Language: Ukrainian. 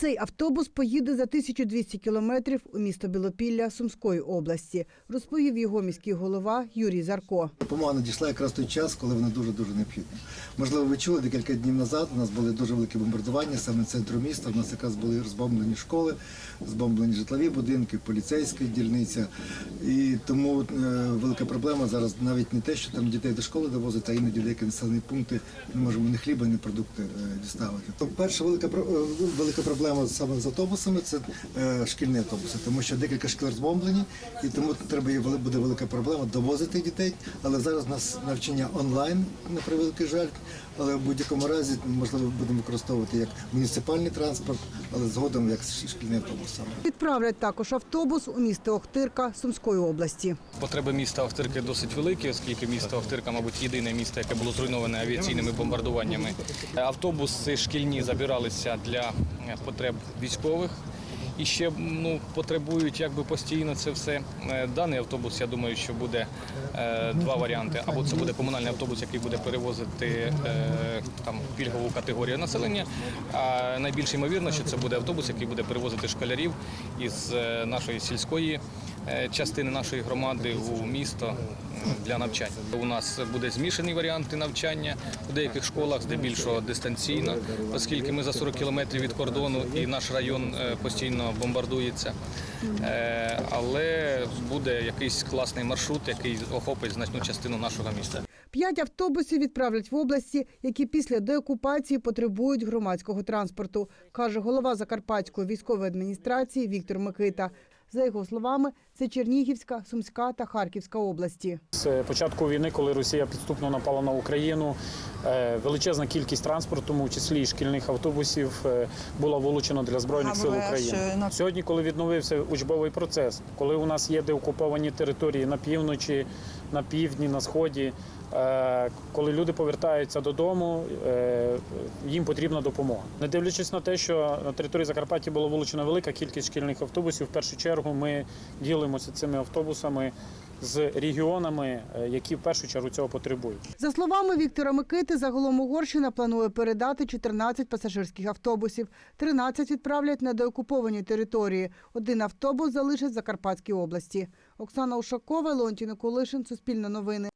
Цей автобус поїде за 1200 кілометрів у місто Білопілля Сумської області, розповів його міський голова Юрій Зарко. Допомога надійшла якраз той час, коли вона дуже дуже необхідна. Можливо, ви чули декілька днів назад. У нас були дуже великі бомбардування саме центру міста. У нас якраз були розбомблені школи, збомблені житлові будинки, поліцейська дільниця. І тому е, велика проблема зараз навіть не те, що там дітей до школи довозять, а іноді деякі населені пункти не можемо ні хліба, ні продукти е, діставити. То перша велика е, велика проблема саме з автобусами це е, шкільні автобуси, тому що декілька шкіл розбомблені, і тому треба буде велика проблема довозити дітей. Але зараз у нас навчання онлайн на превеликий жаль. Але в будь-якому разі можливо будемо використовувати як муніципальний транспорт, але згодом як шкільний автобус. Відправлять також автобус у місто Охтирка Сумської області. Потреби міста Охтирки досить великі, оскільки місто Охтирка, мабуть, єдине місто, яке було зруйноване авіаційними бомбардуваннями. Автобуси шкільні забиралися для е, потреб військових. І ще ну, потребують якби постійно це все. Е, Даний автобус, я думаю, що буде е, два варіанти. Або це буде комунальний автобус, який буде перевозити е, там пільгову категорію населення. А найбільш ймовірно, що це буде автобус, який буде перевозити школярів із е, нашої сільської частини нашої громади у місто для навчання. У нас буде змішані варіанти навчання у деяких школах, здебільшого дистанційно, оскільки ми за 40 кілометрів від кордону і наш район е, постійно бомбардується. Е, Але буде якийсь класний маршрут, який охопить значну частину нашого міста. П'ять автобусів відправлять в області, які після деокупації потребують громадського транспорту, каже голова Закарпатської військової адміністрації Віктор Микита. За його словами, це Чернігівська, Сумська та Харківська області. З початку війни, коли Росія підступно напала на Україну, е, величезна кількість транспорту, тому числі і шкільних автобусів, е, була вилучена для збройних сил України. Сьогодні, коли відновився учбовий процес, коли у нас є деокуповані території на півночі, на півдні, на сході. е, Коли люди повертаються додому, е, їм потрібна допомога. Не дивлячись на те, що на території Закарпаття було вилучена велика кількість шкільних автобусів. В першу чергу ми ділимося цими автобусами з регіонами, е, які в першу чергу цього потребують. За словами Віктора Микити, загалом Угорщина планує передати 14 пасажирських автобусів. 13 відправлять на деокуповані території. Один автобус залишить в Закарпатській області. Оксана Ушакова, Леонтій Николишин, Суспільне новини.